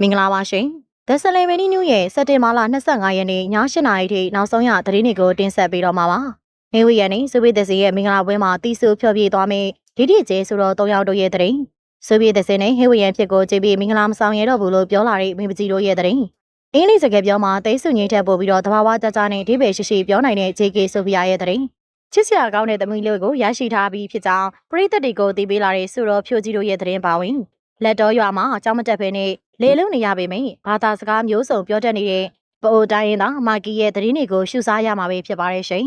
မင်္ဂလာပါရှင်။ The Celebrity News ရဲ့စက်တင်ဘာလ25ရက်နေ့ည8:00နာရီထိနောက်ဆုံးရသတင်းတွေကိုတင်ဆက်ပေးတော့မှာပါ။နေဝီရနဲ့စုပိသစီရဲ့မင်္ဂလာပွဲမှာတီးဆူဖျော်ပြသွားမယ်။ဒီတိကျဲဆိုတော့၃ယောက်တို့ရဲ့သတင်း။စုပိသစီနဲ့ဟေဝီရန်ဖြစ်ကိုကြည့်ပြီးမင်္ဂလာမဆောင်ရတော့ဘူးလို့ပြောလာတဲ့မိမကြီးတို့ရဲ့သတင်း။အင်းလေးစကားပြောမှာတိတ်ဆုငိမ့်ထက်ပို့ပြီးတော့သဘာဝကြကြနဲ့ဒီပေရှိရှိပြောနိုင်တဲ့ JK ဆိုဖီယာရဲ့သတင်း။ချစ်စရာကောင်းတဲ့သမီးလေးကိုရရှိထားပြီးဖြစ်ကြောင်းပရိသတ်တွေကိုသိပေးလာတဲ့ဆိုတော့ဖြိုကြီးတို့ရဲ့သတင်းပါဝင်။ လက်တော်ရွာမှာအကြောင်းမတက်ဖဲနဲ့လေလုံးနေရပေမယ့်ဘာသာစကားမျိုးစုံပြောတတ်နေတဲ့ပအိုတိုင်းရင်သားမာကီရဲ့သတင်းတွေကိုရှုစားရမှာပဲဖြစ်ပါတယ်ရှင်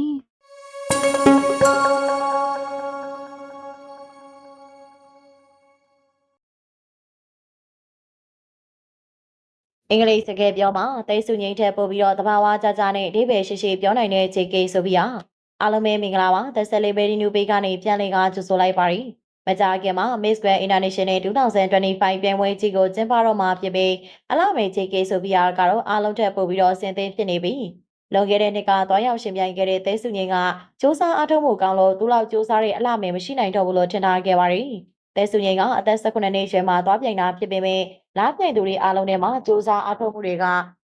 အင်္ဂလိပ်စကားပြောမှာတိတ်ဆုငိမ့်ထက်ပို့ပြီးတော့တဘာဝကြကြနဲ့အဓိပ္ပာယ်ရှိရှိပြောနိုင်တဲ့ JK ဆိုပြီးอ่ะအားလုံးပဲမင်္ဂလာပါ The Celebrity New Page ကနေပြန်လည်ကကြိုဆိုလိုက်ပါရစေ မကြာခင်မှာ Miss Grand International 2025ပြိုင်ပွဲကြီးကိုကျင်းပတော့မှာဖြစ်ပြီးအလားမေ JK ဆိုပြီးအားကတော့အားလုံးထက်ပိုပြီးတော့ဆင်သင်းဖြစ်နေပြီ။လွန်ခဲ့တဲ့နှစ်ကသွားရောက်ရှင်ပြိုင်ခဲ့တဲ့သဲစုငင်းကစူးစမ်းအားထုတ်မှုကောင်းလို့သူ့လောက်စူးစမ်းတဲ့အလားမေမရှိနိုင်တော့ဘူးလို့ထင်ထားခဲ့ပါရီ။သဲစုငင်းကအသက်18နှစ်ရွယ်မှာသွားပြိုင်တာဖြစ်ပေမဲ့လားပြိုင်သူတွေအားလုံးထဲမှာစူးစမ်းအားထုတ်မှုတွေက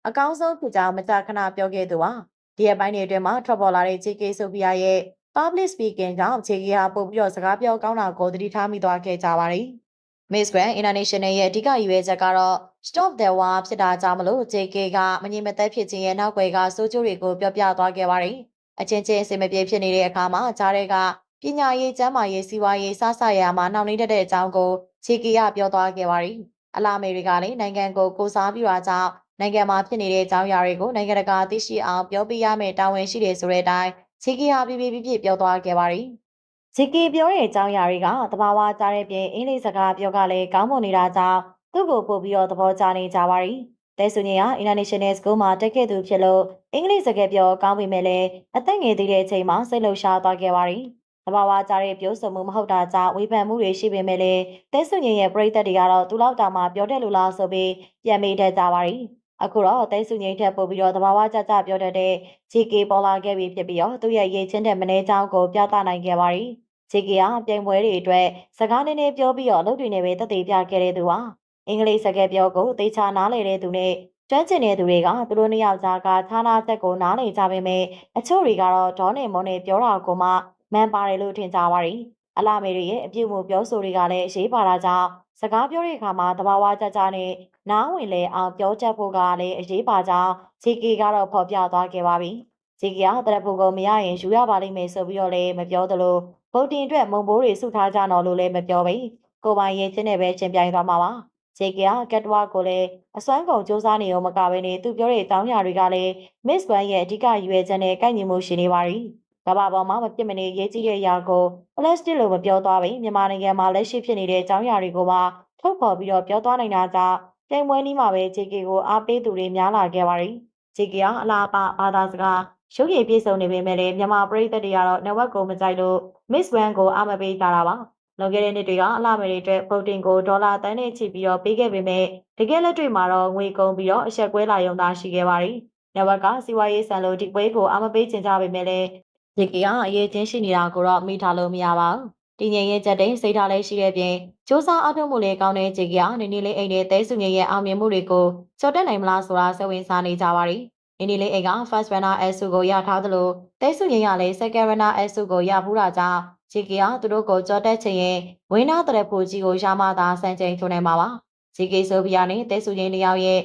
အကောင်းဆုံးဖြစ်ကြောင်းမကြာခဏပြောခဲ့သူပါ။ဒီအပိုင်းတွေအတွင်းမှာထွက်ပေါ်လာတဲ့ JK ဆိုပြီးရဲ့ public speaking ကြောင့်ခြေကြီးဟာပို့ပြီးတော့စကားပြောကောင်းတာကိုသတိထားမိသွားခဲ့ကြပါတယ်။ Miss Grand International ရဲ့အဓိကရည်ရွယ်ချက်ကတော့ Stop the War ဖြစ်တာကြောင့်မလို့ JK ကမငြိမ်မသက်ဖြစ်ခြင်းရဲ့နောက်ွယ်ကစိုးကျိုးတွေကိုပြောပြသွားခဲ့ပါတယ်။အချင်းချင်းအစင်မပြေဖြစ်နေတဲ့အခါမှာကြားတဲ့ကပညာရေးကျန်းမာရေးစီးပွားရေးစဆရာမှာနှောင့်နှေးတတ်တဲ့အကြောင်းကို JK ကပြောသွားခဲ့ပါတယ်။အလားအမေရိကလည်းနိုင်ငံကိုကိုစားပြုတာကြောင့်နိုင်ငံမှာဖြစ်နေတဲ့အကြောင်းအရာတွေကိုနိုင်ငံတကာသိရှိအောင်ပြောပြရမယ့်တာဝန်ရှိတယ်ဆိုတဲ့အတိုင်း ဂျီကီဟာပြပြပြပြပြောသွားခဲ့ပါတယ်။ဂျီကီပြောတဲ့အကြောင်းအရာတွေကသဘာဝကြားတဲ့ပြင်အင်္ဂလိပ်စကားပြောကလည်းကောင်းမွန်နေတာကြောင့်သူ့ကိုပို့ပြီးတော့သဘောကျနေကြပါရီ။တဲဆုညင်က International School မှာတက်ခဲ့သူဖြစ်လို့အင်္ဂလိပ်စကားပြောကောင်းပေမဲ့လည်းအသက်ငယ်သေးတဲ့အချိန်မှာစိတ်လှုပ်ရှားသွားခဲ့ပါရီ။သဘာဝကြားတဲ့ပြောဆိုမှုမဟုတ်တာကြောင့်ဝေဖန်မှုတွေရှိပေမဲ့လည်းတဲဆုညင်ရဲ့ပြည်သက်တွေကတော့သူ့လောက်တောင်မှပြောတယ်လို့လားဆိုပြီးပြန်မေးတတ်ကြပါရီ။ အခုတော့သိစုငိမ့်ထက်ပို့ပြီးတော့သဘာဝကြကြပြောတတ်တဲ့ JK ပေါ်လာခဲ့ပြီဖြစ်ပြီးတော့သူ့ရဲ့ရေးချင်းတဲ့မနေချောင်းကိုပြသနိုင်ခဲ့ပါရီ။ JK ကပြိုင်ပွဲတွေအတွက်စကားနည်းနည်းပြောပြီးတော့လုပ်တွေနဲ့ပဲသက်သေပြခဲ့တဲ့သူပါ။အင်္ဂလိပ်စကားပြောကိုသေချာနားလည်တဲ့သူနဲ့ကျွမ်းကျင်တဲ့သူတွေကသူတို့နှစ်ယောက်ကြားကဌာနချက်ကိုနားလည်ကြပေမဲ့အချို့တွေကတော့ဒေါနဲ့မွန်နဲ့ပြောတာကိုမှမှန်ပါတယ်လို့ထင်ကြပါရီ။အလာမေတွေရဲ့အပြုတ်မှုပြောဆိုတွေကလည်းအရေးပါတာကြောင့် စကားပြောတဲ့အခါမှာသဘာဝကြကြနဲ့နားဝင်လဲအောင်ပြောချက်ဖို့ကလည်းအရေးပါကြောင်းဂျီကီကတော့ဖော်ပြသွားခဲ့ပါပြီ။ဂျီကီကတရဖို့ကိုမရရင်ယူရပါလိမ့်မယ်ဆိုပြီးတော့လည်းမပြောသလိုဗုတ်တင်အတွက်မုံဘိုးတွေစုထားကြတော့လို့လည်းမပြောပဲ။ကိုပိုင်ရင်ချင်းနဲ့ပဲချင်းပြိုင်သွားမှာပါ။ဂျေကီကကတ်တဝါကိုလည်းအစွမ်းကုန်စူးစမ်းနေအောင်မကဘဲနဲ့သူပြောတဲ့အကြောင်းအရာတွေကလည်း Miss Wan ရဲ့အဓိကရည်ရွယ်ချက်နဲ့ကိုက်ညီမှုရှိနေပါရီ။ ကမ္ဘာပေါ်မှာမပြစ်မနေရေးကြီးတဲ့အရာကို plastic လို့မပြောသွားပဲမြန်မာနိုင်ငံမှာလက်ရှိဖြစ်နေတဲ့အကြောင်းအရာတွေကိုပါထုတ်ဖော်ပြီးတော့ပြောသွားနိုင်တာကြောင့်ပြိုင်ပွဲနည်းမှာပဲ JK ကိုအားပေးသူတွေများလာခဲ့ပါရီ။ JK ကအလားပါဘာသာစကားရုပ်ရည်ပြည့်စုံနေပေမဲ့လည်းမြန်မာပြည်သက်တွေကတော့ network ကိုမကြိုက်လို့ Miss Wan ကိုအားမပေးကြတာပါ။လွန်ခဲ့တဲ့နှစ်တွေကအလားမယ်တွေအတွက်ဗုတ်တင်ကိုဒေါ်လာတန်းနဲ့ချီပြီးတော့ပေးခဲ့ပေမဲ့တကယ်လက်တွေ့မှာတော့ငွေကုန်ပြီးတော့အဆက်ကွဲလာရုံသာရှိခဲ့ပါရီ။ network ကစီးပွားရေးဆန်လို့ဒီပွဲကိုအားမပေးချင်ကြပေမဲ့လည်း JK ကအရေးချင်းရှိနေတာကိုတော့မိထားလို့မရပါဘူး။တည်ငြိမ်ရဲ့ချက်တဲ့စိတ်ထားလေးရှိတဲ့ပြင်စ조사အထောက်မှုလေးကောင်းတဲ့ခြေကနင်းနေလေးအိမ်နဲ့တဲစုငယ်ရဲ့အောင်မြင်မှုတွေကိုကြော်တက်နိုင်မလားဆိုတာစိတ်ဝင်စားနေကြပါရီနင်းနေလေးအိမ်က first runner S ကိုရထားသလိုတဲစုငယ်ကလည်း second runner S ကိုရဖူးတာကြောင့်ခြေကသူတို့ကိုကြော်တက်ချင်ရင်ဝင်းနာတဲ့ဖို့ကြီးကိုရမှသာစံချိန်ထုံနေမှာပါခြေကဆိုဗီယာနဲ့တဲစုငယ်တယောက်ရဲ့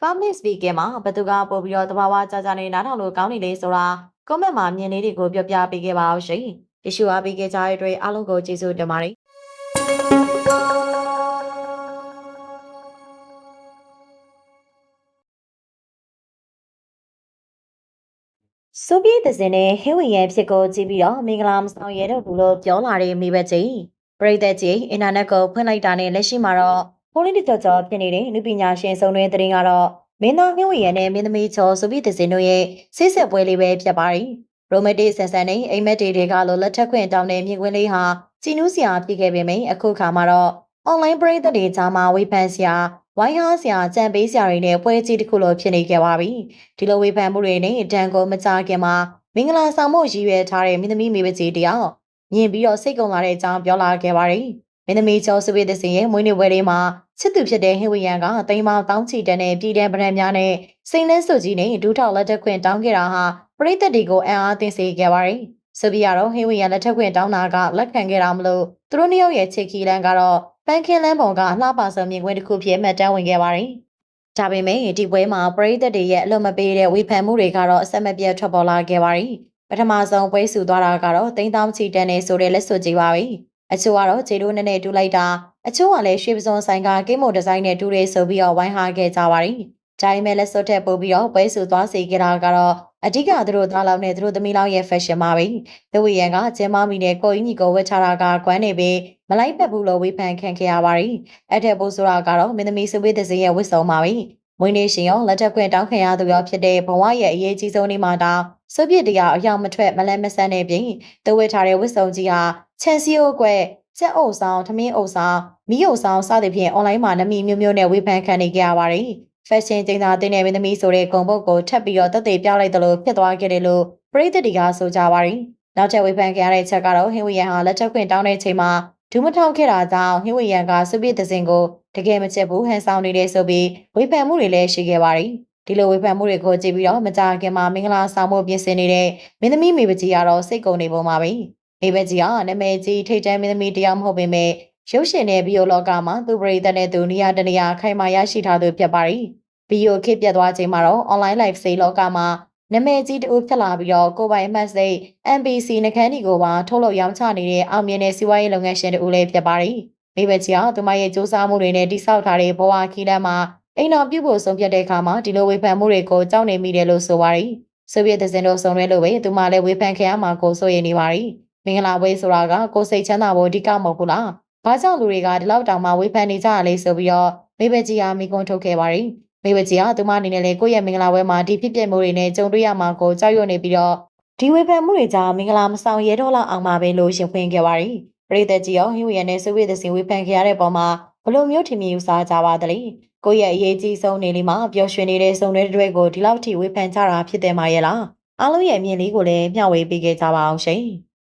public speaking မှာဘသူကပို့ပြီးတော့တဘာဝကြကြနဲ့နားထောင်လို့ကောင်းနေလေဆိုတာ comment မှာမြင်လေးတွေကိုပြောပြပေးခဲ့ပါအောင်ရှင်။တ िश ူအားပေးခဲ့ကြတဲ့အတွက်အားလုံးကိုကျေးဇူးတင်ပါတယ် ဆိုဗီယက်သင်းနဲ့ဟင်းဝင်ရဲ့ဖြစ်ကိုကြည့်ပြီးတော့မင်္ဂလာမဆောင်ရတော့ဘူးလို့ပြောလာတဲ့မိဘကြီးပရိသတ်ကြီးအင်တာနက်ကိုဖွင့်လိုက်တာနဲ့လက်ရှိမှာတော့ပိုလီတီကြော်ကြော်ဖြစ်နေတဲ့လူပညာရှင်စုံတွင်သတင်းကတော့ မင်းသားဟင်းဝင်ရဲ့နဲ့မင်းသမီးချော်ဆိုဗီယက်သင်းတို့ရဲ့ဆိတ်ဆက်ပွဲလေးပဲဖြစ်ပါတယ်ရိုမက်တစ်ဆန်ဆန်နဲ့အိမ်မက်တွေတွေကလိုလက်ထက်ခွင့်တောင်းတဲ့မြင်ကွင်းလေးဟာကြည်နူးစရာဖြစ်ခဲ့ပေမယ့်အခုခါမှာတော့ online ပရိသတ်တွေကြားမှာဝေဖန်စရာဝိုင်းဟားစရာကြံပေးစရာတွေနဲ့ပွဲကြီးတစ်ခုလိုဖြစ်နေခဲ့ပါပြီဒီလိုဝေဖန်မှုတွေနဲ့တန်ကိုမကြခင်မှာမင်္ဂလာဆောင်မှုရည်ရွယ်ထားတဲ့မင်းသမီးမိဘကြီးတယောက်မြင်ပြီးတော့စိတ်ကုန်လာတဲ့အကြောင်းပြောလာခဲ့ပါတယ် မင်းသမီးကျော်စုဝေးတဲ့စင်ရဲ့မွေးနေ့ပွဲလေးမှာချစ်သူဖြစ်တဲ့ဟင်ဝီယန်ကတိမ်မောင်တောင်းချီတန်းတဲ့ပြည်တဲ့ဗရန်များနဲ့စိန်လင်းစုကြီးနဲ့ဒူးထောက်လက်ထက်ခွင့်တောင်းခဲ့တာဟာပရိသတ်တွေကိုအံ့အားသင့်စေခဲ့ပါတယ်။ဆိုပြီးတော့ဟင်ဝီယန်လက်ထက်ခွင့်တောင်းတာကလက်ခံခဲ့တာမလို့သူတို့နှစ်ယောက်ရဲ့ချစ်ခီလန်ကတော့ပန်းခင်းလန်းပုံကလှပစွာမြင်ကွင်းတစ်ခုဖြစ်မှတ်တမ်းဝင်ခဲ့ပါတယ်။ဒါပေမဲ့ဒီပွဲမှာပရိသတ်တွေရဲ့အလွန်မပေးတဲ့ဝေဖန်မှုတွေကတော့အဆက်မပြတ်ထွက်ပေါ်လာခဲ့ပါတယ်။ပထမဆုံးပွဲစုသွားတာကတော့တိမ်တောင်းချီတန်းနေဆိုတဲ့လက်စွပ်ကြီးပါပဲ။ အချို့ကတော့ခြေတို့နဲ့နဲ့တူလိုက်တာအချို့ကလည်းရွှေပစုံဆိုင်ကကိမိုဒီဇိုင်းနဲ့တူရဲဆိုပြီးတော့ဝိုင်းဟာခဲ့ကြပါတယ်။ဒါပေမဲ့လက်စွပ်ထက်ပို့ပြီးတော့ပွဲစုသွားစီကြတာကတော့အဓိကသူတို့သားလောက်နဲ့သူတို့သမီးလောက်ရဲ့ fashion ပါပဲ။ဒဝီယန်ကကျင်းမမီနဲ့ကိုအင်းကြီးကိုဝတ်ချတာကကွမ်းနေပြီးမလိုက်ပတ်ဘူးလို့ဝေဖန်ခံခဲ့ရပါတယ်။အဲ့ထက်ပိုဆိုတာကတော့မင်းသမီးစုဝေးသစင်းရဲ့ဝတ်စုံပါပဲ။ မွေးနေ့ရှင်ရောလက်ထက်ခွင့်တောင်းခံရသူရောဖြစ်တဲ့ဘဝရဲ့အရေးကြီးဆုံးနေ့မှာတောင်စပြစ်တရားအယောင်မထွက်မလန်းမဆန်းနေပြင်တဝတ်ထားတဲ့ဝတ်စုံကြီးဟာချန်စီယိုကွက်စက်အုပ်ဆောင်ထမင်းအုပ်ဆောင်မီးအုပ်ဆောင်စသဖြင့်အွန်လိုင်းမှာနမီမျိုးမျိုးနဲ့ဝေဖန်ခံနေကြရပါတယ်။ fashion ကျင်းသာတင်တဲ့မင်းသမီးဆိုတဲ့ဂုံပုတ်ကိုထပ်ပြီးတော့တက်သေးပြလိုက်တယ်လို့ဖြစ်သွားခဲ့တယ်လို့ပရိသတ်တွေကဆိုကြပါတယ်။နောက်ထပ်ဝေဖန်ခံရတဲ့ချက်ကတော့ဟင်းဝီယန်ဟာလက်ထက်ခွင့်တောင်းတဲ့ချိန်မှာ ဒူးမထောက်ခဲ့တာကြောင့်ဟင်းဝီယန်ကစုပြည့်တဲ့စင်ကိုတကယ်မချစ်ဘူးဟန်ဆောင်နေတဲ့ဆိုပြီးဝေဖန်မှုတွေလည်းရှိခဲ့ပါတယ်။ဒီလိုဝေဖန်မှုတွေကိုကြည့်ပြီးတော့မကြခင်မှာမင်္ဂလာဆောင်မှုပြင်ဆင်နေတဲ့မင်းသမီးမိပကြီးကတော့စိတ်ကုန်နေပုံပါပဲ။မိပကြီးကနာမည်ကြီးထိတ်တန်းမင်းသမီးတယောက်မဟုတ်ပေမဲ့ရုပ်ရှင်နဲ့ဘီယိုလောကမှာသူပရိသတ်နဲ့သူနေရာတနေရာခိုင်မာရရှိထားသူဖြစ်ပါတယ်။ဘီယိုခေတ်ပြတ်သွားချိန်မှာတော့ online live sale လောကမှာ နာမည်ကြီးတူဖြစ်လာပြီးတော့ကိုပိုင်မှတ်စိတ် MBC နှခမ်းဒီကိုပါထုတ်လုပ်ရောင်းချနေတဲ့အောင်မြင်တဲ့စီးပွားရေးလုပ်ငန်းရှင်တူလည်းဖြစ်ပါတယ်။မိဘကြီးကသူမရဲ့စူးစမ်းမှုတွေနဲ့တိစောက်ထားတဲ့ဘဝခီးလမ်းမှာအိမ်တော်ပြုဖို့ဆုံးဖြတ်တဲ့အခါမှာဒီလိုဝေဖန်မှုတွေကိုကြောက်နေမိတယ်လို့ဆိုပါတယ်။ဆိုဗီယက်သစင်တို့ဆောင်ရွက်လို့ပဲသူမလည်းဝေဖန်ခံရမှာကိုစိုးရိမ်နေပါတယ်။မင်္ဂလာပွဲဆိုတာကကိုစိတ်ချမ်းသာဖို့အဓိကမဟုတ်ဘူးလား။ဘာကြောင့်လူတွေကဒီလောက်တောင်မှဝေဖန်နေကြရလဲဆိုပြီးတော့မိဘကြီးကမိကွန်းထုတ်ခဲ့ပါတယ်။ မိဘကြီးကသူမအနေနဲ့လေကိုယ့်ရဲ့မင်္ဂလာပွဲမှာဒီဖြစ်ပျက်မှုတွေနဲ့ကြုံတွေ့ရမှာကိုကြောက်ရွံ့နေပြီးတော့ဒီဝေဖန်မှုတွေကြောင့်မင်္ဂလာမဆောင်ရဲတော့လောက်အောင်ပါပဲလို့ရှင်ဖွင့်ခဲ့ပါတယ်။ပရိသတ်ကြီးရောဟင်းဝရနဲ့ဆိုဗီယက်သစင်ဝေဖန်ခဲ့ရတဲ့ပုံမှာဘလို့မျိုးထင်မြင်ယူဆကြပါသလဲ။ကိုယ့်ရဲ့အရေးကြီးဆုံးနေလေးမှာပျော်ရွှင်နေတဲ့စုံတဲ့တွေကိုဒီလောက်ထိဝေဖန်ကြတာဖြစ်တယ်မှာရဲ့လား။အားလုံးရဲ့အမြင်လေးကိုလည်းမျှဝေပေးခဲ့ကြပါအောင်ရှင်။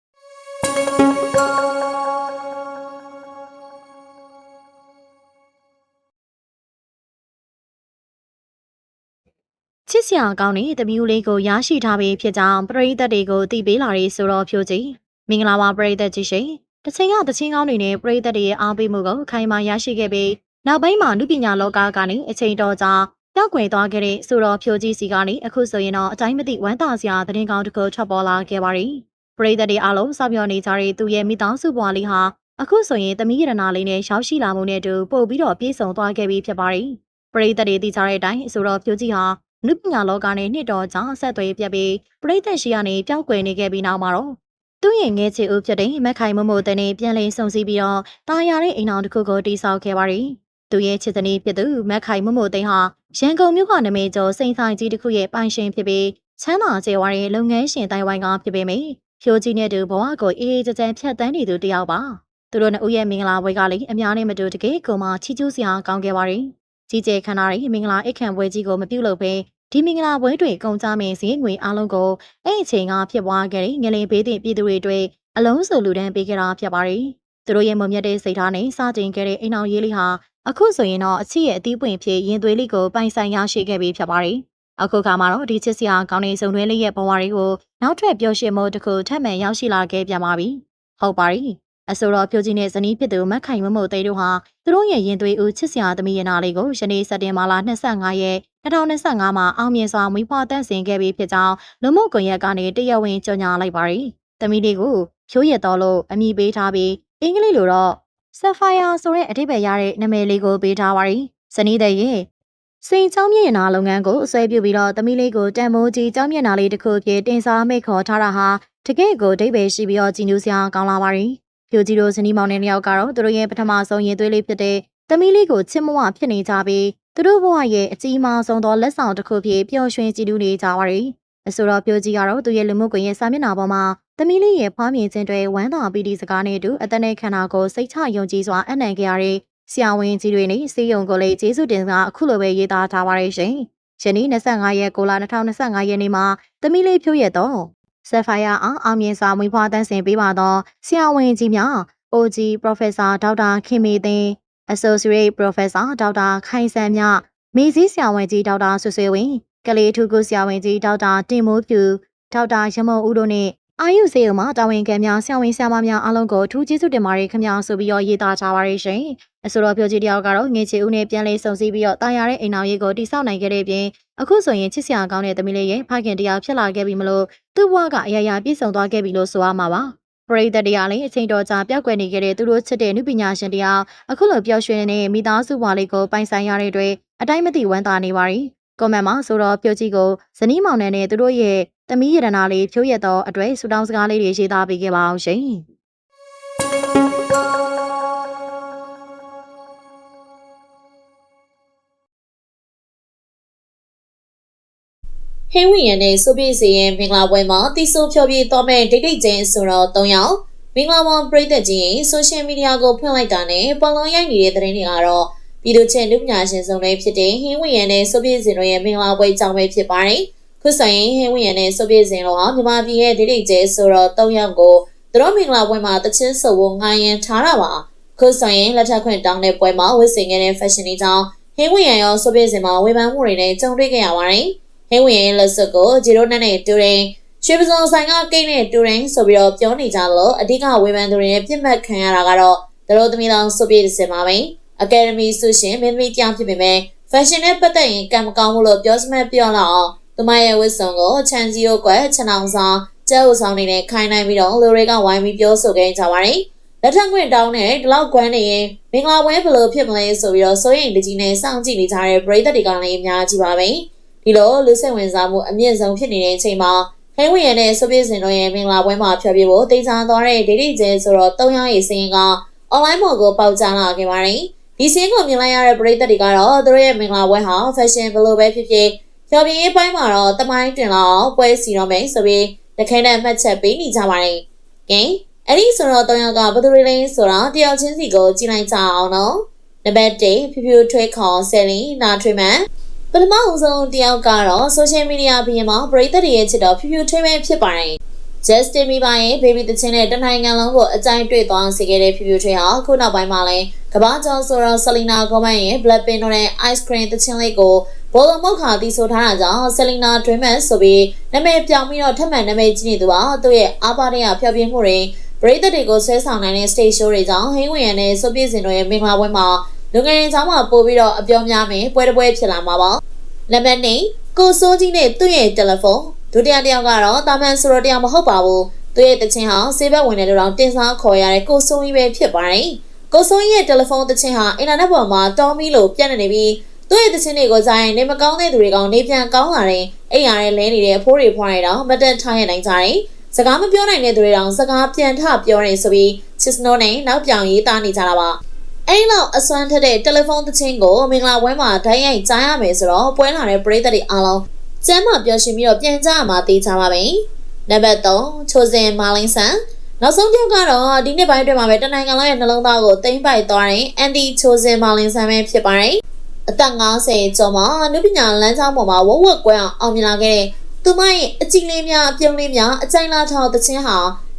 ချစ်စရာကောင်းတဲ့တမျိုးလေးကိုရရှိထားပြီးဖြစ်ကြောင်းပရိသတ်တွေကိုတည်ပေးလာရေးဆိုတော့ဖြိုးကြည့်မင်္ဂလာပါပရိသတ်ကြီးရှင်တချိန်ကတချင်းကောင်းတွေနဲ့ပရိသတ်တွေရဲ့အားပေးမှုကိုခိုင်မာရရှိခဲ့ပြီးနောက်ပိုင်းမှာလူပညာလောကကနေအချိန်တော်ကြာပြောက်ွယ်သွားခဲ့တဲ့ဆိုတော့ဖြိုးကြီးစီကနေအခုဆိုရင်တော့အတိုင်းမသိဝမ်းသာစရာသတင်းကောင်းတစ်ခုထွက်ပေါ်လာခဲ့ပါပြီပရိသတ်တွေအားလုံးစောင့်မျှော်နေကြတဲ့သူရဲ့မိသားစုဘဝလေးဟာအခုဆိုရင်သမီးရတနာလေးနဲ့ရောက်ရှိလာမှုနဲ့အတူပို့ပြီးတော့ပြေဆုံးသွားခဲ့ပြီဖြစ်ပါတယ်ပရိသတ်တွေသိကြတဲ့အတိုင်းဆိုတော့ဖြိုးကြီးဟာ နုပညာလောကနဲ့နှစ်တော်ကြောင့်ဆက်သွယ်ပြက်ပြီးပရိသတ်ရှိရနေပျောက်ကွယ်နေခဲ့ပြီးနောက်မှာတော့သူ့ရဲ့ငယ်ချစ်ဦးဖြစ်တဲ့မက်ခိုင်မမိုတဲ့နဲ့ပြန်လည်ဆုံစည်းပြီးတော့တာယာတဲ့အိမ်အောင်တစ်ခုကိုတိစောက်ခဲ့ပါတယ်။သူရဲ့ချစ်စနီးဖြစ်သူမက်ခိုင်မမိုသိန်းဟာရန်ကုန်မြို့ကနမေကျော်စိန်ဆိုင်ကြီးတစ်ခုရဲ့ပိုင်ရှင်ဖြစ်ပြီးချမ်းသာကျေဝါတဲ့လုပ်ငန်းရှင်တိုင်ဝိုင်းကဖြစ်ပေမယ့်ဖြိုးကြီးနဲ့တူဘဝကိုအေးအေးချမ်းချမ်းဖြတ်တန်းနေသူတယောက်ပါ။သူတို့နှစ်ဦးရဲ့မင်္ဂလာပွဲကလည်းအများနဲ့မတူတကယ်ကိုမှချီးကျူးစရာကောင်းခဲ့ပါတယ်။ ကြီးကျယ်ခမ်းနားတဲ့မင်္ဂလာအိတ်ခံပွဲကြီးကိုမပြုတ်လို့ပဲဒီမင်္ဂလာပွဲတွေကုန်ကြမယ့်ဈေးငွေအလုံးကိုအဲ့အချိန်ကဖြစ်ပွားခဲ့တဲ့ငလင်ဘေးတင်ပြည်သူတွေအတွက်အလုံးစုံလူဒန်းပေးခဲ့တာဖြစ်ပါတယ်။သူတို့ရဲ့မုံမြတ်တဲ့စိတ်ထားနဲ့စတင်ခဲ့တဲ့အိမ်အောင်ရေးလေးဟာအခုဆိုရင်တော့အချစ်ရဲ့အသီးပွင့်ဖြစ်ရင်သွေးလေးကိုပိုင်ဆိုင်ရရှိခဲ့ပြီဖြစ်ပါတယ်။အခုခါမှာတော့ဒီချစ်စရာကောင်းတဲ့စုံတွဲလေးရဲ့ဘဝတွေကိုနောက်ထပ်ပျော်ရွှင်မှုတစ်ခုထပ်မံရောက်ရှိလာခဲ့ပြန်ပါပြီ။ဟုတ်ပါပြီ။ အဆိုတော်ဖြိုကြီးနဲ့ဇနီးဖြစ်သူမက်ခိုင်မမို့သိတို့ဟာသူတို့ရဲ့ရင်သွေးဦးချစ်စရာသမီးရနာလေးကိုယနေ့စက်တင်ဘာလ25ရက်2025မှာအောင်မြင်စွာမွေးဖွားတန့်စင်ခဲ့ပြီးဖြစ်ကြောင်းလူမှုကွန်ရက်ကနေတရဝင်းကြေညာလိုက်ပါတယ်။သမီးလေးကိုဖြိုးရတော်လို့အမည်ပေးထားပြီးအင်္ဂလိပ်လိုတော့ Sapphire ဆိုတဲ့အဓိပ္ပာယ်ရတဲ့နာမည်လေးကိုပေးထားပါတယ်။ဇနီးတဲ့ရဲ့စိန်ချောင်းမြေနာလုပ်ငန်းကိုအစွဲပြုပြီးတော့သမီးလေးကိုတန်မိုးကြီးကျောင်းမျက်နှာလေးတစ်ခုဖြစ်တင်စားမိတ်ခေါ်ထားတာဟာတကယ့်ကိုအဓိပ္ပာယ်ရှိပြီးတော့ကြည်နူးစရာကောင်းလာပါတ ယ်။ဖြိုကြီးတို့ဇနီးမောင်နှံနှစ်ယောက်ကတော့သူတို့ရဲ့ပထမဆုံးရင်သွေးလေးဖြစ်တဲ့သမီးလေးကိုချစ်မဝဖြစ်နေကြပြီးသူတို့ဘဝရဲ့အကြီးမားဆုံးသောလက်ဆောင်တစ်ခုဖြစ်ပျော်ရွှင်ကြည်နူးနေကြပါတယ်။အဆိုတော်ပြိုကြီးကတော့သူရဲ့လူမှုကွန်ရက်စာမျက်နှာပေါ်မှာသမီးလေးရဲ့ဖွားမြင်ခြင်းတွေဝမ်းသာပီတိစကားနဲ့အတူအသက်နဲ့ခန္ဓာကိုယ်စိတ်ချယုံကြည်စွာအနံ့ကြရတဲ့ဆရာဝန်ကြီးတွေနဲ့စေယုံကိုလေးကျေးဇူးတင်စကားအခုလိုပဲရေးသားထားပါတယ်ရှင်။ယနေ့25ရက်6လ2025ရက်နေ့မှာသမီးလေးဖြိုးရတော့ ဆက်ဖိုင်ယာအောင်အောင်မြင်စွာမွေးဖွားတန်းစင်ပေးပါတော့ဆရာဝန်ကြီးများ OG Professor ဒေါက်တာခင်မီသိန်း Associate Professor ဒေါက်တာခိုင်စံမြမေစည်းဆရာဝန်ကြီးဒေါက်တာဆွဆွေဝင်းကလေးထုကုဆရာဝန်ကြီးဒေါက်တာတင်မိုးဖြူဒေါက်တာရမုံဦးတို့နဲ့ အာယုစေယုံမှာတာဝန်ခံများဆရာဝန်ဆရာမများအားလုံးကိုထူးကျေးဇူးတင်ပါတယ်ခင်ဗျာဆိုပြီးတော့ရေးသားထားပါရရှင်အဆိုတော်ပြောကြီးတယောက်ကတော့ငွေချေဦးနဲ့ပြန်လေးစုံစည်းပြီးတော့တာယာတဲ့အိမ်အောင်ရေးကိုတိစောက်နိုင်ခဲ့တဲ့ပြင်အခုဆိုရင်ချစ်စရာကောင်းတဲ့သမီးလေးရဲ့ဖခင်တရားဖြစ်လာခဲ့ပြီမလို့သူ့ဘဝကအရာရာပြည့်စုံသွားခဲ့ပြီလို့ဆိုရမှာပါပရိသတ်တရားလေးအချိန်တော်ကြာပြောက်ကွယ်နေခဲ့တဲ့သူတို့ချစ်တဲ့နုပညာရှင်တရားအခုလိုပျော်ရွှင်နေတဲ့မိသားစုဘဝလေးကိုပိုင်ဆိုင်ရတဲ့အတွက်အတိုင်းမသိဝမ်းသာနေပါရီ ကွန်မန့်မှာဆိုတော့ပြောကြီးကိုဇနီးမောင်နှံနဲ့သူတို့ရဲ့သမီးရတနာလေးဖြိုးရက်သောအတွေ့ဆူတောင်းစကားလေးတွေရေးသားပေးခဲ့ပါအောင်ရှင် ဟင်းဝင်ရနဲ့စုပြည့်စီရင်မင်္ဂလာပွဲမှာတီဆိုဖြောပြသွားမဲ့ဒိတ်ဒိတ်ချင်းဆိုတော့၃ယောက်မင်္ဂလာပါပရိသတ်ကြီးဆိုရှယ်မီဒီယာကိုဖွင့်လိုက်တာနဲ့ပေါ်လွန်ရိုက်နေတဲ့သတင်းတွေကတော့ ပြည်သူ့ချင်းလူပညာရှင်စုံတွေဖြစ်တဲ့ဟင်းဝင်ရနဲ့စုပြည့်စင်တို့ရဲ့မင်္ဂလာပွဲကြောင်းပဲဖြစ်ပါတယ်ခုဆိုရင်ဟင်းဝင်ရနဲ့စုပြည့်စင်တို့ဟာမြန်မာပြည်ရဲ့ဒိတ်ဒိတ်ချင်းဆိုတော့၃ယောက်ကိုသူတို့မင်္ဂလာပွဲမှာတချင်းဆိုဖို့ငှားရမ်းထားတာပါခုဆိုရင်လက်ထပ်ခွင့်တောင်းတဲ့ပွဲမှာဝတ်ဆင်ခဲ့တဲ့ fashion တွေကြောင့်ဟင်းဝင်ရရောစုပြည့်စင်မှာဝေဖန်မှုတွေနဲ့ကြုံတွေ့ခဲ့ရပါတယ်ဟင်းဝင်ရဲ့လက်စွပ်ကိုဂျီရိုနက်နဲ့တူရင်ရွှေပစုံဆိုင်ကကိတ်နဲ့တူရင်ဆိုပြီးတော့ပြောနေကြလို့အဓိကဝေဖန်သူတွေနဲ့ပြစ်မှတ်ခံရတာကတော့သူတို့သမီးတော်ဆိုပြည့်စင်ပါပဲ အကယ်ဒမီဆုရှင်မင်းသမီးပြောင်းဖြစ်ပေမဲ့ fashion နဲ့ပတ်သက်ရင်ကံမကောင်းဘူးလို့ပြောစမှတ်ပြောလာအောင်သူမရဲ့ဝတ်စုံကိုချန်စီရိုကွယ်ချန်အောင်ဆောင်ကျဲဥဆောင်နေနဲ့ခိုင်းနိုင်ပြီးတော့လူတွေကဝိုင်းပြီးပြောဆိုခဲ့ကြပါတယ်လက်ထပ်ခွင့်တောင်းတဲ့ဒီလောက်ကွမ်းနေရင်မင်္ဂလာပွဲဘယ်လိုဖြစ်မလဲဆိုပြီးတော့စိုးရိမ်တကြီးနဲ့စောင့်ကြည့်နေကြတဲ့ပရိသတ်တွေကလည်းအများကြီးပါပဲဒီလိုလူစိတ်ဝင်စားမှုအမြင့်ဆုံးဖြစ်နေတဲ့အချိန်မှာဟိန်းဝင်ရတဲ့ဆိုပြည့်စင်တို့ရဲ့မင်္ဂလာပွဲမှာဖျော်ပြဖို့တင်စားသွားတဲ့ဒေဒီကျဲဆိုတော့၃ယောက်ရဲ့စင်ကအွန်လိုင်းပေါ်ကိုပေါက်ကြားလာခဲ့ပါတယ် ဒီစင်ကိုမြင်လိုက်ရတဲ့ပရိသတ်တွေကတော့သူတို့ရဲ့မင်္ဂလာပွဲဟာ fashion ဘယ်လိုပဲဖြစ်ဖြစ်ဖျော်ပြရေးပိုင်းမှာတော့တမိုင်းတင်လာအောင်ပွဲစီတော့မယ်ဆိုပြီးတခဲနဲ့မှတ်ချက်ပေးနေကြပါတယ်ကဲအဲ့ဒီဆိုတော့၃ယောက်ကဘယ်သူတွေလဲဆိုတော့တယောက်ချင်းစီကိုကြည့်လိုက်ကြအောင်နော်နံပါတ်1ဖြူဖြူထွေးခေါ်ဆယ်လီနာထွေးမန်ပထမအဆုံးတယောက်ကတော့ social media ဘီရင်မှာပရိသတ်တွေရဲ့ချစ်တော်ဖြူဖြူထွေးမဲဖြစ်ပါတယ်။ Justin Bieber ရဲ့ baby တချင်းနဲ့တနိုင်ငံလုံးကိုအကြိုက်တွေ့သွားစေခဲ့တဲ့ဖြူဖြူထွေးဟာခုနောက်ပိုင်းမှာလည်းကမ္ဘာကျော်ဆိုတော့ Selena Gomez ရဲ့ Blackpink တို့နဲ့ Ice Cream တချင်းလေးကိုဘောလုံးမောက်ခါတီးဆိုထားတာကြောင့် Selena Dreamer ဆိုပြီးနာမည်ပြောင်းပြီးတော့ထပ်မံနာမည်ကြီးနေသူပါသူ့ရဲ့အားပါတဲ့ဖျော်ဖြေမှုတွေပရိသတ်တွေကိုဆွဲဆောင်နိုင်တဲ့ stage show တွေကြောင့်ဟင်းဝင်ရတဲ့စုပ်ပြည့်စင်တို့ရဲ့မင်္ဂလာပွဲမှာလူငယ်တွေကြောင့်မှပို့ပြီးတော့အပြောများမယ်ပွဲတစ်ပွဲဖြစ်လာမှာပါနံပါတ်2ကိုစိုးကြီးနဲ့သူ့ရဲ့တယ်လီဖုန်း ဒုတိယတစ်ယောက်ကတော့တာမန်ဆိုတော့တစ်ယောက်မဟုတ်ပါဘူးသူ့ရဲ့တခြင်းဟာစေဘက်ဝင်တဲ့လူတော်တင်စားခေါ်ရတဲ့ကိုစိုးကြီးပဲဖြစ်ပါတယ်ကိုစိုးကြီးရဲ့တယ်လီဖုန်းတခြင်းဟာအင်တာနက်ပေါ်မှာတော်မီလို့ပြန့်နေပြီးသူ့ရဲ့တခြင်းတွေကိုဇာရင်နေမကောင်းတဲ့သူတွေကောင်နေပြန်ကောင်းလာတဲ့အိမ်ရတဲ့လဲနေတဲ့အဖိုးတွေဖွားရတော့မတ်တက်ထားရနိုင်ကြတယ်စကားမပြောနိုင်တဲ့သူတွေတောင်စကားပြန်ထပြောနေဆိုပြီးချစ်စနိုးနဲ့နောက်ပြောင်ရေးသားနေကြတာပါအဲ့လောက်အစွမ်းထက်တဲ့တယ်လီဖုန်းသချင်းကိုမင်္ဂလာပွဲမှာဓာတ်ရိုက်ကြားရမယ်ဆိုတော့ပွဲလာတဲ့ပရိသတ်တွေအားလုံး ကျမ်းမာပျော်ရွှင်ပြီးတော့ပြန်ကြရမှာသိချပါမယ်နံပါတ်3ချိုစင်မာလင်းဆန်နောက်ဆုံးတစ်ယောက်ကတော့ဒီနှစ်ပိုင်းအတွင်းမှာပဲတနိုင်ငံလုံးရဲ့နှလုံးသားကိုသိမ့်ပိုက်သွားတဲ့အန်ဒီချိုစင်မာလင်းဆန်ပဲဖြစ်ပါတယ်အသက်50ကျော်မှာနုပညာလမ်းကြောင်းပေါ်မှာဝဝကွဲအောင်အောင်မြင်လာခဲ့တဲ့သူမရဲ့အကြည့်လေးများအပြုံးလေးများအကြိုင်လာထောက်သချင်းဟာ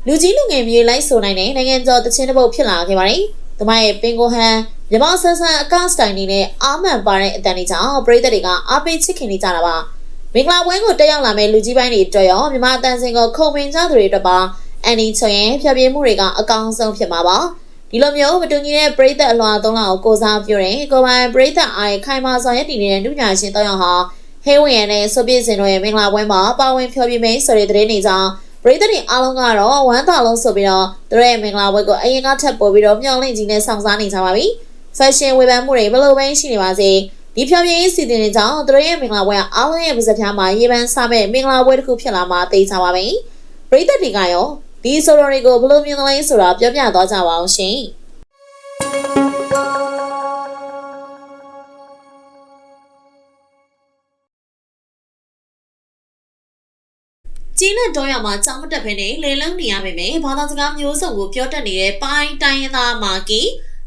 လူကြီးလူငယ်မြေလိုက်ဆိုနိုင်တဲ့နိုင်ငံကျော်သချင်းတစ်ပုဒ်ဖြစ်လာခဲ့ပါတယ်။သူမရဲ့ပင်ကိုဟန်မြမဆန်းဆန်းအကစတိုင်နေနဲ့အာမန်ပါတဲ့အတန်တွေကြောင့်ပရိသတ်တွေကအားပေးချစ်ခင်နေကြတာပါ။ မင်္ဂလာပွဲကိုတက်ရောက်လာမဲ့လူကြီးပိုင်းတွေအတွက်ရောမြမအတန်စင်ကိုခုံပင်ကြသူတွေအတွက်ပါအန်ဒီချွန်ရဲ့ဖြတ်ပြေးမှုတွေကအကောင်းဆုံးဖြစ်မှာပါ။ဒီလိုမျိုးမတူညီတဲ့ပရိသတ်အလွှာသုံးလောက်ကိုစားပြုတဲ့ကိုပိုင်ပရိသတ်အားခိုင်မာဆောင်ရည်တည်နေတဲ့လူညာရှင်တောင်းဟာဟဲဝင်ရတဲ့ဆိုပြည့်စင်တို့ရဲ့မင်္ဂလာပွဲမှာပါဝင်ဖျော်ဖြေမယ်ဆိုတဲ့သတင်းတွေကြောင့်ပရိသတ်တွေအားလုံးကတော့ဝမ်းသာလုံးဆိုပြီးတော့သူတို့ရဲ့မင်္ဂလာပွဲကိုအရင်ကထပ်ပေါ်ပြီးတော့မျှော်လင့်ကြီးနဲ့ဆောင်စားနေကြပါပြီ။ fashion ဝေဖန်မှုတွေဘယ်လိုပဲရှိနေပါစေ ဒီဖြော်ဖြေရေးစီစဉ်တွေကြောင့်သူတို့ရဲ့မင်္ဂလာပွဲကအားလုံးရဲ့ပါးစပ်ပြားမှာရေပန်းစားမဲ့မင်္ဂလာပွဲတစ်ခုဖြစ်လာမှာသိကြပါမယ်။ပရိသတ်တွေကရောဒီဆိုတော်တွေကိုဘယ်လိုမြင်လဲဆိုတာပြောပြသွားကြပါအောင်ရှင်။ကျင်းနဲ့တောရမှာကြောင်မတက်ဖ ೇನೆ လေလန်းနေရပါမယ်ဘာသာစကားမျိုးစုံကိုပြောတတ်နေတဲ့ပိုင်းတိုင်းရင်းသားမာကီ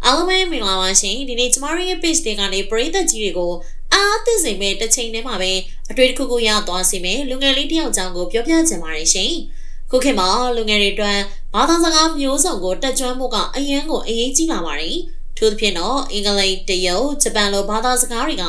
အားလုံးပဲမင်္ဂလာပါရှင်ဒီနေ့ကျမတို့ရဲ့ page တွေကနေပရိသတ်ကြီးတွေကိုအားသိစေမဲ့တစ်ချိန်တည်းမှာပဲအတွေ့တစ်ခုခုရသွားစေမယ်လူငယ်လေးတယောက်ကြောင့်ကိုပြောပြချင်ပါတယ်ရှင်ခုခေတ်မှာလူငယ်တွေအတွက်ဘာသာစကားမျိုးစုံကိုတက်ကြွမှုကအရင်ကိုအရေးကြီးလာပါတယ်။ထို့သဖြင့်တော့အင်္ဂလိပ်တရုတ်ဂျပန်လိုဘာသာစကားတွေက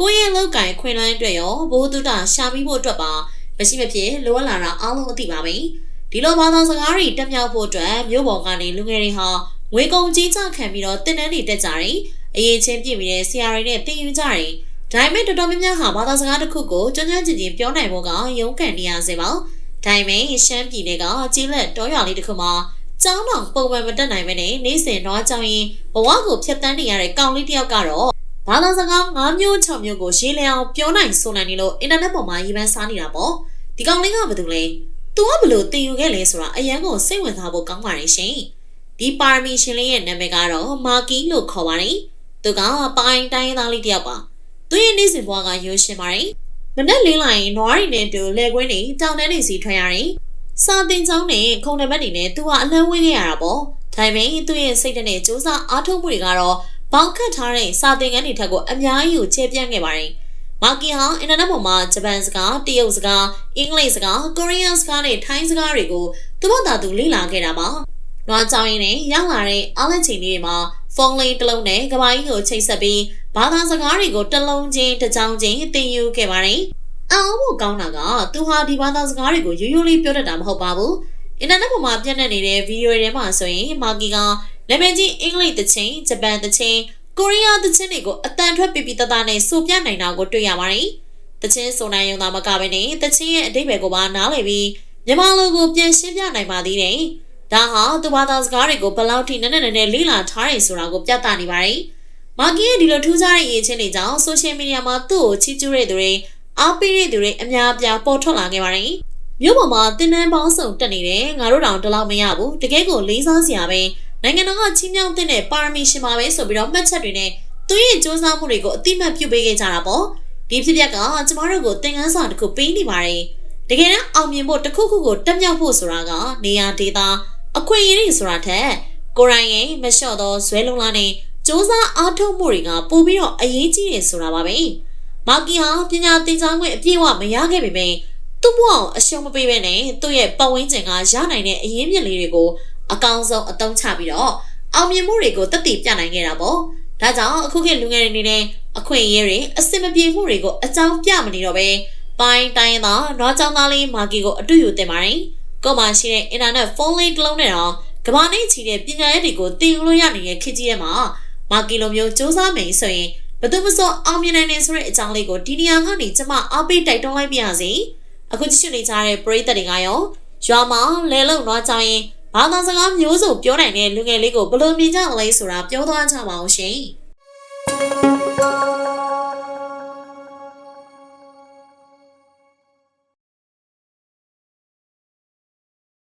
ကိုယ့်ရဲ့လောက်ကင်ခွင့်လန်းအတွက်ရောဘိုးတုတရှာပြီးဖို့အတွက်ပါမရှိမဖြစ်လိုအပ်လာတာအားလုံးအသိပါပဲ။ဒီလိုဘာသာစကားတွေတက်မြောက်ဖို့အတွက်မြို့ပေါ်ကနေလူငယ်တွေဟာ ငွေကုန်ကြီးကြခံပြီးတော့တင်တန်းတွေတက်ကြတယ်။အရင်ချင်းပြည့်ပြီးတဲ့ဆရာတွေနဲ့တင်ယူကြတယ်။ဒါပေမဲ့တော်တော်များများဟာဘာသာစကားတစ်ခုကိုကျွမ်းကျွမ်းကျင်ကျင်ပြောနိုင်ဖို့ကရုန်းကန်နေရစေပါ။ဒါပေမဲ့ရှမ်းပြည်နယ်ကကျေးလက်တောရွာလေးတစ်ခုမှာကျောင်းတော်ပုံမှန်မတက်နိုင်ပဲနဲ့နေ့စဉ်တော့ကြောင်းရင်ဘဝကိုဖျက်ဆီးနေရတဲ့ကောင်လေးတစ်ယောက်ကတော့ဘာသာစကား၅မျိုး၆မျိုးကိုရှင်းလင်းအောင်ပြောနိုင်ဆိုနိုင်နေလို့အင်တာနက်ပေါ်မှာရေးပန်းစားနေတာပေါ့။ဒီကောင်လေးကဘာတူလဲ။ तू ကဘလို့တင်ယူခဲ့လဲဆိုတာအရန်ကိုစိတ်ဝင်စားဖို့ကောင်းပါတယ်ရှင်။ ဒီပါရမီရှင်လေးရဲ့နာမည်ကတော့မာကီလို့ခေါ်ပါတယ်။သူကပိုင်းတိုင်းရင်းသားလေးတစ်ယောက်ပါ။သူရဲ့နေ့စဉ်ဘဝကရိုးရှင်းပါတယ်။မနေ့လင်းလိုက်ရင်နွားရီနဲ့တူလက်ကွင်းတွေတောင်တန်းတွေစီထွက်ရတယ်။စာတင်ကျောင်းနဲ့ခုံနံပါတ်တွေနဲ့သူကအလန်းဝေးခဲ့ရတာပေါ့။ဒါပေမဲ့သူ့ရဲ့စိတ်ဓာတ်နဲ့စူးစမ်းအားထုတ်မှုတွေကတော့ဘောင်ခတ်ထားတဲ့စာတင်ခန်းတွေထက်ကိုအများကြီးကိုချဲ့ပြန့်ခဲ့ပါတယ်။မာကီဟာအင်တာနက်ပေါ်မှာဂျပန်စကားတရုတ်စကားအင်္ဂလိပ်စကားကိုရီးယားစကားနဲ့ထိုင်းစကားတွေကိုသူ့ဘာသာသူလေ့လာခဲ့တာပါ။ နွားကြောင်ရင်နဲ့ရောက်လာတဲ့အားလချိန်လေးတွေမှာဖုန်းလေးတစ်လုံးနဲ့ကဘာကြီးကိုချိတ်ဆက်ပြီးဘာသာစကားတွေကိုတစ်လုံးချင်းတစ်ကြောင်ချင်းသင်ယူခဲ့ပါတယ်။အော်ဖို့ကောင်းတာကသူဟာဒီဘာသာစကားတွေကိုရိုးရိုးလေးပြောတတ်တာမဟုတ်ပါဘူး။အင်တာနက်ပေါ်မှာပြန့်နှံ့နေတဲ့ဗီဒီယိုတွေမှာဆိုရင်မာကီကနာမည်ကြီးအင်္ဂလိပ်သချင်းဂျပန်သချင်းကိုရီးယားသချင်းတွေကိုအတန်ထွက်ပြပြတသားနဲ့ဆိုပြနိုင်တာကိုတွေ့ရပါတယ်။သချင်းဆိုနိုင်ရုံသာမကဘဲနဲ့သချင်းရဲ့အဓိပ္ပာယ်ကိုပါနားလည်ပြီးမြန်မာလိုကိုပြန်ရှင်းပြနိုင်ပါသေးတယ်။ ဒါဟာသူဘာသာစကားတွေကိုဘယ်လောက်ထိနက်နက်နဲနဲလေ့လာထားရဆိုတာကိုပြသနေပါတယ်။မာကီရဲ့ဒီလိုထူးခြားတဲ့ရည်ချင်းတွေကြောင့်ဆိုရှယ်မီဒီယာမှာသူ့ကိုချီးကျူးတဲ့သူတွေအားပေးတဲ့သူတွေအများအပြားပေါ်ထွက်လာခဲ့ပါတယ်။မြို့ပေါ်မှာတင်းနှန်းပေါင်းစုံတက်နေတယ်ငါတို့တောင်တလောက်မရဘူးတကယ်ကိုလေးစားစရာပဲနိုင်ငံတော်ကချီးမြှောက်တဲ့ပါရမီရှင်ပါပဲဆိုပြီးတော့မှတ်ချက်တွေနဲ့သူရဲ့စ조사မှုတွေကိုအတိမတ်ပြုပေးခဲ့ကြတာပေါ့ဒီဖြစ်ပျက်ကကျမတို့ကိုသင်ခန်းစာတစ်ခုပေးနေပါတယ်တကယ်တော့အောင်မြင်ဖို့တစ်ခုခုကိုတက်မြောက်ဖို့ဆိုတာကနေရာဒေသ အခွင့်အရေးတွေဆိုတာထက်ကိုရိုင်းရဲ့မလျှော့သောဇွဲလုံးလားနဲ့စ조사အားထုတ်မှုတွေကပိုပြီးတော့အရေးကြီးတယ်ဆိုတာပါပဲမာကီဟာပညာသင်ကြားခွင့်အပြည့်အဝမရခဲ့ပေမဲ့သူ့ဘဝကိုအရှုံးမပေးဘဲနဲ့သူ့ရဲ့ပတ်ဝန်းကျင်ကရနိုင်တဲ့အရင်းမြစ်လေးတွေကိုအကောင်းဆုံးအသုံးချပြီးတော့အောင်မြင်မှုတွေကိုတည်တည်ပြနိုင်ခဲ့တာပေါ့ဒါကြောင့်အခုခေတ်လူငယ်တွေနေတဲ့အခွင့်အရေးတွေအစင်မပြေမှုတွေကိုအကြောင်းပြမနေတော့ပဲပိုင်းတိုင်းသာနွားကြောင်သားလေးမာကီကိုအတူယူတင်ပါတယ်။ ကို့မှာရှိတဲ့အင်တာနက်ဖုန်းလေးတစ်လုံးနဲ့တော့ကမ္ဘာနဲ့ချီတဲ့ပညာရပ်တွေကိုသင်လို့ရနေတဲ့ခေတ်ကြီးထဲမှာမာကီလိုမျိုးစူးစမ်းမယ်ဆိုရင်ဘယ်သူမှစောအောင်မြင်နိုင်တယ်ဆိုတဲ့အကြောင်းလေးကိုဒီနေရာကနေကျမအားပေးတိုက်တွန်းလိုက်ပါရစေ။အခုကြည့်နေကြတဲ့ပရိသတ်တွေကရောရွာမှာလဲလုံနွားကြောင်ရင်ဘာသာစကားမျိုးစုံပြောနိုင်တဲ့လူငယ်လေးကိုဘယ်လိုမြင်ကြလဲဆိုတာပြောသွားကြပါအောင်ရှင်။